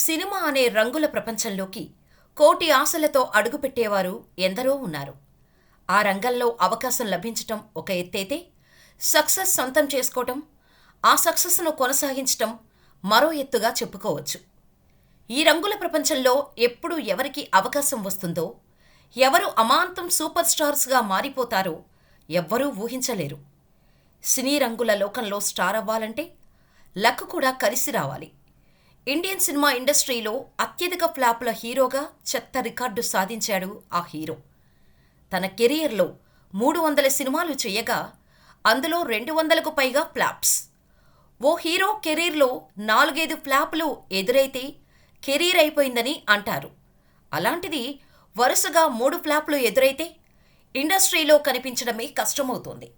Cinema అనే రంగుల ప్రపంచంలోకి కోటి ఆశలతో అడుగుపెట్టేవారు ఎందరో ఉన్నారు. ఆ రంగంలో అవకాశం లభించటం ఒక ఎత్తైతే సక్సెస్ సొంతం చేసుకోవటం ఆ సక్సెస్ను కొనసాగించటం మరో ఎత్తుగా చెప్పుకోవచ్చు. ఈ రంగుల ప్రపంచంలో ఎప్పుడు ఎవరికి అవకాశం వస్తుందో ఎవరు అమాంతం సూపర్ స్టార్స్గా మారిపోతారో ఎవ్వరూ ఊహించలేరు. సినీ రంగుల లోకంలో స్టార్ అవ్వాలంటే లక్ కూడా కలిసి రావాలి. ఇండియన్ సినిమా ఇండస్ట్రీలో అత్యధిక ఫ్లాపుల హీరోగా చెత్త రికార్డు సాధించాడు ఆ హీరో. తన కెరియర్లో మూడు వందల సినిమాలు చేయగా అందులో రెండు వందలకు పైగా ఫ్లాప్స్. ఓ హీరో కెరీర్లో నాలుగైదు ఫ్లాపులు ఎదురైతే కెరీర్ అయిపోయిందని అంటారు. అలాంటిది వరుసగా మూడు ఫ్లాపులు ఎదురైతే ఇండస్ట్రీలో కనిపించడమే కష్టమవుతుంది.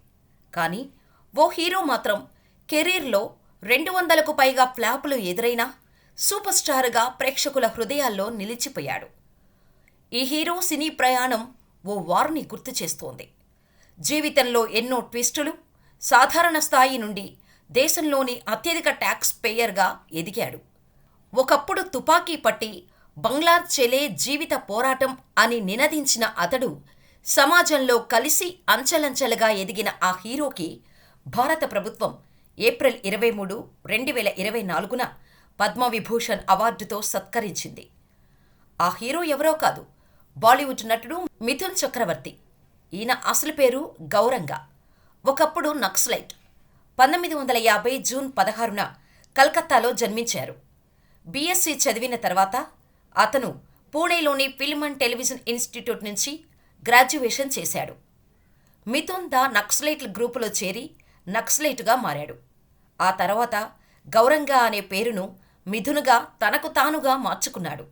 కానీ ఓ హీరో మాత్రం కెరీర్లో రెండు వందలకు పైగా ఫ్లాపులు ఎదురైనా సూపర్ స్టార్గా ప్రేక్షకుల హృదయాల్లో నిలిచిపోయాడు. ఈ హీరో సినీ ప్రయాణం ఓ వార్ని గుర్తు చేస్తోంది. జీవితంలో ఎన్నో ట్విస్టులు సాధారణ స్థాయి నుండి దేశంలోని అత్యధిక ట్యాక్స్ పేయర్గా ఎదిగాడు. ఒకప్పుడు తుపాకీ పట్టి బంగ్లా చెలే జీవిత పోరాటం అని నినదించిన అతడు సమాజంలో కలిసి అంచెలంచెలుగా ఎదిగిన ఆ హీరోకి భారత ప్రభుత్వం ఏప్రిల్ ఇరవై మూడు రెండు వేల ఇరవై నాలుగున పద్మవిభూషణ్ అవార్డుతో సత్కరించింది. ఆ హీరో ఎవరో కాదు బాలీవుడ్ నటుడు మిథున్ చక్రవర్తి. ఈయన అసలు పేరు గౌరంగ. ఒకప్పుడు నక్సలైట్. పంతొమ్మిది వందల యాభై జూన్ పదహారున కలకత్తాలో జన్మించారు. బీఎస్సీ చదివిన తర్వాత అతను పూణేలోని ఫిల్మ్ అండ్ టెలివిజన్ ఇన్స్టిట్యూట్ నుంచి గ్రాడ్యుయేషన్ చేశాడు. మిథున్ ద నక్సలైట్ల గ్రూపులో చేరి నక్సలైట్గా మారాడు. ఆ తర్వాత గౌరంగ అనే పేరును మిథునుగా తనకు తానుగా మార్చుకున్నాడు.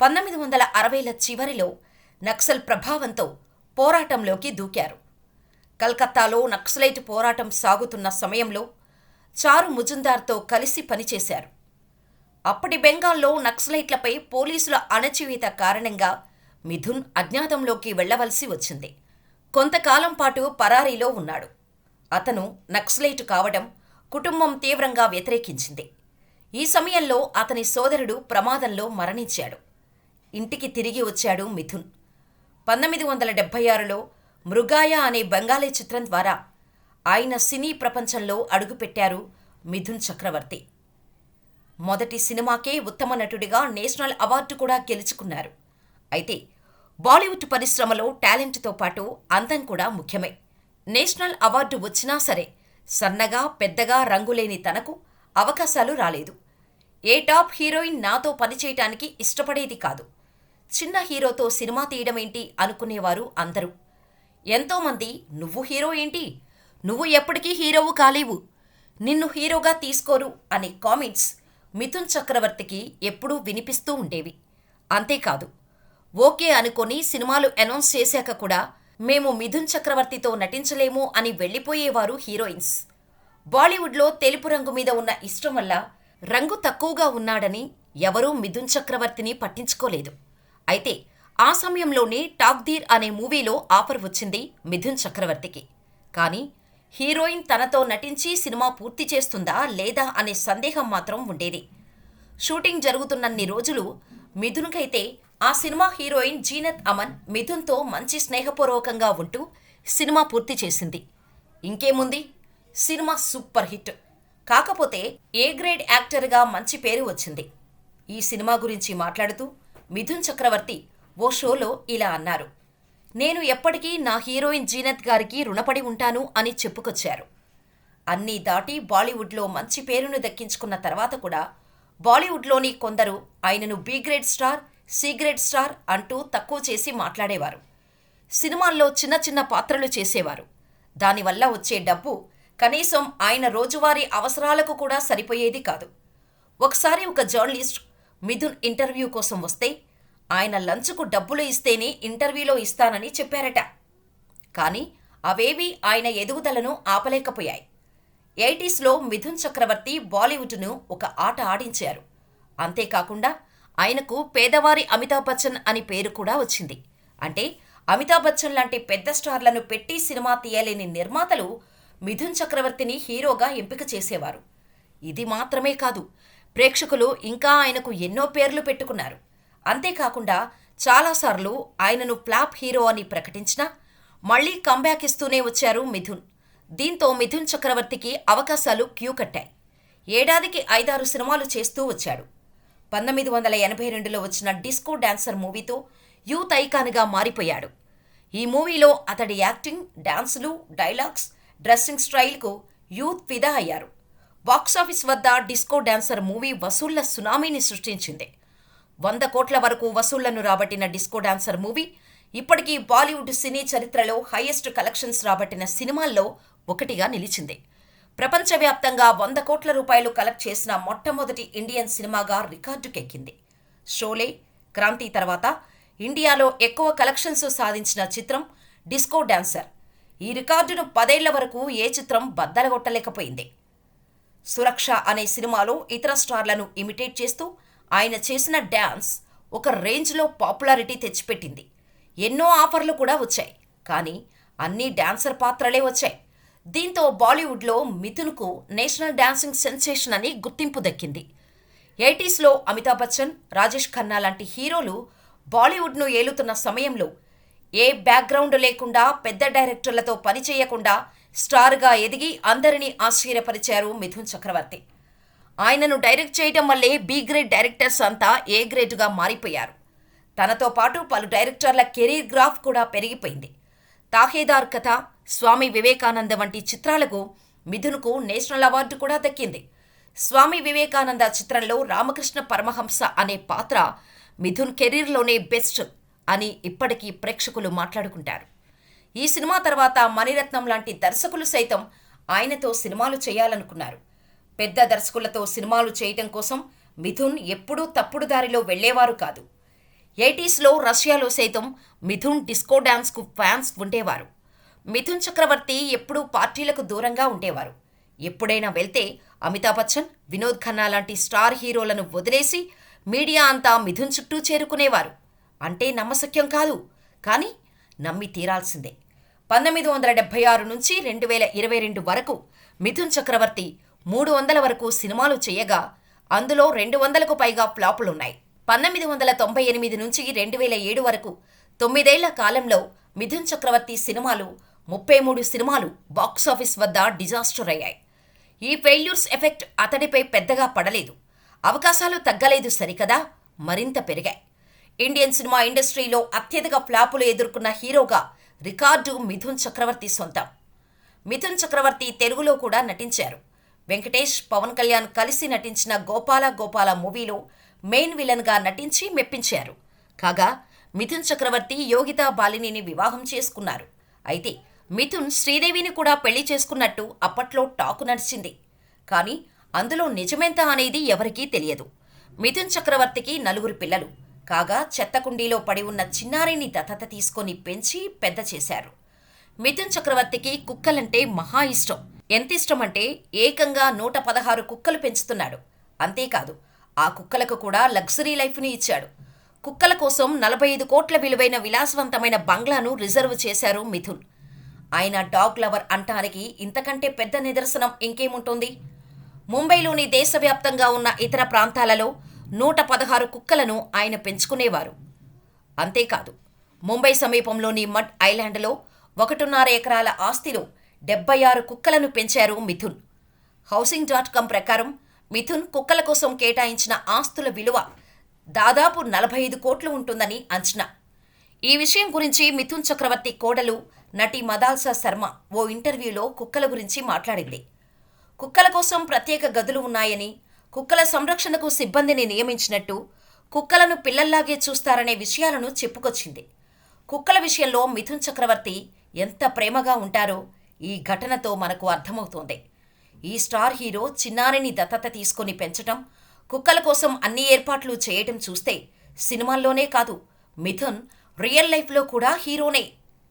పంతొమ్మిది వందల అరవైల చివరిలో నక్సల్ ప్రభావంతో పోరాటంలోకి దూకారు. కల్కత్తాలో నక్సలైట్ పోరాటం సాగుతున్న సమయంలో చారు ముజుందార్తో కలిసి పనిచేశారు. అప్పటి బెంగాల్లో నక్సలైట్లపై పోలీసుల అణచివేత కారణంగా మిథున్ అజ్ఞాతంలోకి వెళ్ళవలసి వచ్చింది. కొంతకాలం పాటు పరారీలో ఉన్నాడు. అతను నక్సలైట్ కావడం కుటుంబం తీవ్రంగా వ్యతిరేకించింది. ఈ సమయంలో అతని సోదరుడు ప్రమాదంలో మరణించాడు. ఇంటికి తిరిగి వచ్చాడు మిథున్. పంతొమ్మిది వందల డెబ్బై ఆరులో మృగాయ అనే బెంగాలీ చిత్రం ద్వారా ఆయన సినీ ప్రపంచంలో అడుగుపెట్టారు మిథున్ చక్రవర్తి. మొదటి సినిమాకే ఉత్తమ నటుడిగా నేషనల్ అవార్డు కూడా గెలుచుకున్నారు. అయితే బాలీవుడ్ పరిశ్రమలో టాలెంట్తో పాటు అందం కూడా ముఖ్యమే. నేషనల్ అవార్డు వచ్చినా సరే సన్నగా పెద్దగా రంగులేని తనకు అవకాశాలు రాలేదు. ఏ టాప్ హీరోయిన్ నాతో పనిచేయటానికి ఇష్టపడేది కాదు. చిన్న హీరోతో సినిమా తీయడం ఏంటి అనుకునేవారు అందరూ. ఎంతోమంది నువ్వు హీరో ఏంటి? నువ్వు ఎప్పటికీ హీరోవు కాలేవు. నిన్ను హీరోగా తీసుకోరు అనే కామెంట్స్ మిథున్ చక్రవర్తికి ఎప్పుడూ వినిపిస్తూ ఉండేవి. అంతేకాదు ఓకే అనుకొని సినిమాలు అనౌన్స్ చేశాక కూడా మేము మిథున్ చక్రవర్తితో నటించలేము అని వెళ్ళిపోయేవారు హీరోయిన్స్. బాలీవుడ్లో తెలుపు రంగు మీద ఉన్న ఇష్టం వల్ల రంగు తక్కువగా ఉన్నాడని ఎవరూ మిథున్ చక్రవర్తిని పట్టించుకోలేదు. అయితే ఆ సమయంలోనే టాక్దీర్ అనే మూవీలో ఆఫర్ వచ్చింది మిథున్ చక్రవర్తికి. కానీ హీరోయిన్ తనతో నటించి సినిమా పూర్తి చేస్తుందా లేదా అనే సందేహం మాత్రం ఉండేది. షూటింగ్ జరుగుతున్నన్ని రోజులు మిథున్కైతే ఆ సినిమా హీరోయిన్ జీనత్ అమన్ మిథున్తో మంచి స్నేహపూర్వకంగా ఉంటూ సినిమా పూర్తి చేసింది. ఇంకేముంది? సినిమా సూపర్ హిట్. కాకపోతే ఏ గ్రేడ్ యాక్టర్గా మంచి పేరు వచ్చింది? ఈ సినిమా గురించి మాట్లాడుతూ మిథున్ చక్రవర్తి ఓ షోలో ఇలా అన్నారు. నేను ఎప్పటికీ నా హీరోయిన్ జీనత్ గారికి రుణపడి ఉంటాను అని చెప్పుకొచ్చారు. అన్నీ దాటి బాలీవుడ్లో మంచి పేరును దక్కించుకున్న తర్వాత కూడా బాలీవుడ్లోని కొందరు ఆయనను B grade star C grade star అంటూ తక్కువ చేసి మాట్లాడేవారు. సినిమాల్లో చిన్న చిన్న పాత్రలు చేసేవారు. దానివల్ల వచ్చే డబ్బు కనీసం ఆయన రోజువారీ అవసరాలకు కూడా సరిపోయేది కాదు. ఒకసారి ఒక జర్నలిస్ట్ మిథున్ ఇంటర్వ్యూ కోసం వస్తే ఆయన లంచ్కు డబ్బులు ఇస్తేనే ఇంటర్వ్యూలో ఇస్తానని చెప్పారట. కానీ అవేవీ ఆయన ఎదుగుదలను ఆపలేకపోయాయి. ఎయిటీస్లో మిథున్ చక్రవర్తి బాలీవుడ్ను ఒక ఆట ఆడించారు. అంతేకాకుండా ఆయనకు పేదవారి అమితాబ్ బచ్చన్ అని పేరు కూడా వచ్చింది. అంటే అమితాబ్ బచ్చన్ లాంటి పెద్ద స్టార్లను పెట్టి సినిమా తీయలేని నిర్మాతలు మిథున్ చక్రవర్తిని హీరోగా ఎంపిక చేసేవారు. ఇది మాత్రమే కాదు ప్రేక్షకులు ఇంకా ఆయనకు ఎన్నో పేర్లు పెట్టుకున్నారు. అంతేకాకుండా చాలాసార్లు ఆయనను ఫ్లాప్ హీరో అని ప్రకటించినా మళ్ళీ కంబ్యాక్ ఇస్తూనే వచ్చారు మిథున్. దీంతో మిథున్ చక్రవర్తికి అవకాశాలు క్యూ కట్టాయి. ఏడాదికి ఐదారు సినిమాలు చేస్తూ వచ్చాడు. పంతొమ్మిది వందల ఎనభై రెండులో వచ్చిన డిస్కో డాన్సర్ మూవీతో యూత్ ఐకాన్గా మారిపోయాడు. ఈ మూవీలో అతడి యాక్టింగ్ డాన్సులు డైలాగ్స్ డ్రెస్సింగ్ స్టైల్కు యూత్ ఫిదా అయ్యారు. బాక్సాఫీస్ వద్ద డిస్కో డాన్సర్ మూవీ వసూళ్ళ సునామీని సృష్టించింది. వంద కోట్ల వరకు వసూళ్ళను రాబట్టిన డిస్కో డాన్సర్ మూవీ ఇప్పటికీ బాలీవుడ్ సినీ చరిత్రలో హైయెస్ట్ కలెక్షన్స్ రాబట్టిన సినిమాల్లో ఒకటిగా నిలిచింది. ప్రపంచవ్యాప్తంగా వంద కోట్ల రూపాయలు కలెక్ట్ చేసిన మొట్టమొదటి ఇండియన్ సినిమాగా రికార్డుకెక్కింది. షోలే క్రాంతి తర్వాత ఇండియాలో ఎక్కువ కలెక్షన్స్ సాధించిన చిత్రం డిస్కో డాన్సర్. ఈ రికార్డును పదేళ్ళ వరకు ఏ చిత్రం బద్దలగొట్టలేకపోయింది. సురక్ష అనే సినిమాలో ఇతర స్టార్లను ఇమిటేట్ చేస్తూ ఆయన చేసిన డ్యాన్స్ ఒక రేంజ్లో పాపులారిటీ తెచ్చిపెట్టింది. ఎన్నో ఆఫర్లు కూడా వచ్చాయి. కానీ అన్ని డాన్సర్ పాత్రలే వచ్చాయి. దీంతో బాలీవుడ్లో మిథున్కు నేషనల్ డాన్సింగ్ సెన్సేషన్ అని గుర్తింపు దక్కింది. ఎయిటీస్లో అమితాబ్ బచ్చన్ రాజేష్ ఖన్నా లాంటి హీరోలు బాలీవుడ్ను ఏలుతున్న సమయంలో ఏ బ్యాక్గ్రౌండ్ లేకుండా పెద్ద డైరెక్టర్లతో పనిచేయకుండా స్టార్గా ఎదిగి అందరినీ ఆశ్చర్యపరిచారు మిథున్ చక్రవర్తి. ఆయనను డైరెక్ట్ చేయడం వల్లే బి గ్రేడ్ డైరెక్టర్స్ అంతా ఏ గ్రేడ్గా మారిపోయారు. తనతో పాటు పలు డైరెక్టర్ల కెరీర్ గ్రాఫ్ కూడా పెరిగిపోయింది. తాహేదార్ కథ స్వామి వివేకానంద వంటి చిత్రాలకు మిథున్కు నేషనల్ అవార్డు కూడా దక్కింది. స్వామి వివేకానంద చిత్రంలో రామకృష్ణ పరమహంస అనే పాత్ర మిథున్ కెరీర్లోనే బెస్ట్ అని ఇప్పటికీ ప్రేక్షకులు మాట్లాడుకుంటారు. ఈ సినిమా తర్వాత మణిరత్నం లాంటి దర్శకులు సైతం ఆయనతో సినిమాలు చేయాలనుకున్నారు. పెద్ద దర్శకులతో సినిమాలు చేయటం కోసం మిథున్ ఎప్పుడూ తప్పుడు దారిలో వెళ్ళేవారు కాదు. ఎయిటీస్లో రష్యాలో సైతం మిథున్ డిస్కో డ్యాన్స్కు ఫ్యాన్స్ ఉండేవారు. మిథున్ చక్రవర్తి ఎప్పుడూ పార్టీలకు దూరంగా ఉండేవారు. ఎప్పుడైనా వెళ్తే అమితాబ్ బచ్చన్ వినోద్ ఖన్నా లాంటి స్టార్ హీరోలను వదిలేసి మీడియా అంతా మిథున్ చుట్టూ చేరుకునేవారు. అంటే నమ్మశక్యం కాదు. కానీ నమ్మి తీరాల్సిందే. పంతొమ్మిది వందల డెబ్బై ఆరు నుంచి రెండు వేల ఇరవై రెండు వరకు మిథున్ చక్రవర్తి మూడు వందల వరకు సినిమాలు చేయగా అందులో రెండు వందలకు పైగా ఫ్లాపులున్నాయి. పంతొమ్మిది వందల తొంభై ఎనిమిది నుంచి రెండు వేల ఏడు వరకు తొమ్మిదేళ్ళ కాలంలో మిథున్ చక్రవర్తి సినిమాలు ముప్పై మూడు సినిమాలు బాక్సాఫీస్ వద్ద డిజాస్టర్ అయ్యాయి. ఈ ఫెయిల్యూర్స్ ఎఫెక్ట్ అతడిపై పెద్దగా పడలేదు. అవకాశాలు తగ్గలేదు సరికదా మరింత పెరిగాయి. ఇండియన్ సినిమా ఇండస్ట్రీలో అత్యధిక ఫ్లాపులు ఎదుర్కొన్న హీరోగా రికార్డు మిథున్ చక్రవర్తి సొంతం. మిథున్ చక్రవర్తి తెలుగులో కూడా నటించారు. వెంకటేష్ పవన్ కళ్యాణ్ కలిసి నటించిన గోపాల గోపాల మూవీలో మెయిన్ విలన్గా నటించి మెప్పించారు. కాగా మిథున్ చక్రవర్తి యోగితా బాలినిని వివాహం చేసుకున్నారు. అయితే మిథున్ శ్రీదేవిని కూడా పెళ్ళి చేసుకున్నట్టు అప్పట్లో టాకు నడిచింది. కానీ అందులో నిజమెంత అనేది ఎవరికీ తెలియదు. మిథున్ చక్రవర్తికి నలుగురు పిల్లలు. కాగా చెత్తకుండీలో పడి ఉన్న చిన్నారిని దత్తత తీసుకొని పెంచి పెద్ద చేశారు. మిథున్ చక్రవర్తికి కుక్కలంటే మహా ఇష్టం. ఎంత ఇష్టం అంటే ఏకంగా నూట పదహారు కుక్కలు పెంచుతున్నాడు. అంతేకాదు ఆ కుక్కలకు కూడా లగ్జరీ లైఫ్ని ఇచ్చాడు. కుక్కల కోసం నలభై ఐదు కోట్ల విలువైన విలాసవంతమైన బంగ్లాను రిజర్వ్ చేశారు మిథున్. ఆయన డాగ్ లవర్ అంటానికి ఇంతకంటే పెద్ద నిదర్శనం ఇంకేముంటుంది? ముంబైలోని దేశవ్యాప్తంగా ఉన్న ఇతర ప్రాంతాలలో నూట పదహారు కుక్కలను ఆయన పెంచుకునేవారు. అంతేకాదు ముంబై సమీపంలోని మడ్ ఐలాండ్లో ఒకటిన్నర ఎకరాల ఆస్తిలో డెబ్బై ఆరు కుక్కలను పెంచారు మిథున్. హౌసింగ్ డాట్ కామ్ ప్రకారం మిథున్ కుక్కల కోసం కేటాయించిన ఆస్తుల విలువ దాదాపు నలభై ఐదు కోట్లు ఉంటుందని అంచనా. ఈ విషయం గురించి మిథున్ చక్రవర్తి కోడలు నటి మదాల్సా శర్మ ఓ ఇంటర్వ్యూలో కుక్కల గురించి మాట్లాడింది. కుక్కల కోసం ప్రత్యేక గదులు ఉన్నాయని కుక్కల సంరక్షణకు సిబ్బందిని నియమించినట్టు కుక్కలను పిల్లల్లాగే చూస్తారనే విషయాలను చెప్పుకొచ్చింది. కుక్కల విషయంలో మిథున్ చక్రవర్తి ఎంత ప్రేమగా ఉంటారో ఈ ఘటనతో మనకు అర్థమవుతోంది. ఈ స్టార్ హీరో చిన్నారిని దత్తత తీసుకొని పెంచటం కుక్కల కోసం అన్ని ఏర్పాట్లు చేయటం చూస్తే సినిమాల్లోనే కాదు మిథున్ రియల్ లైఫ్లో కూడా హీరోనే.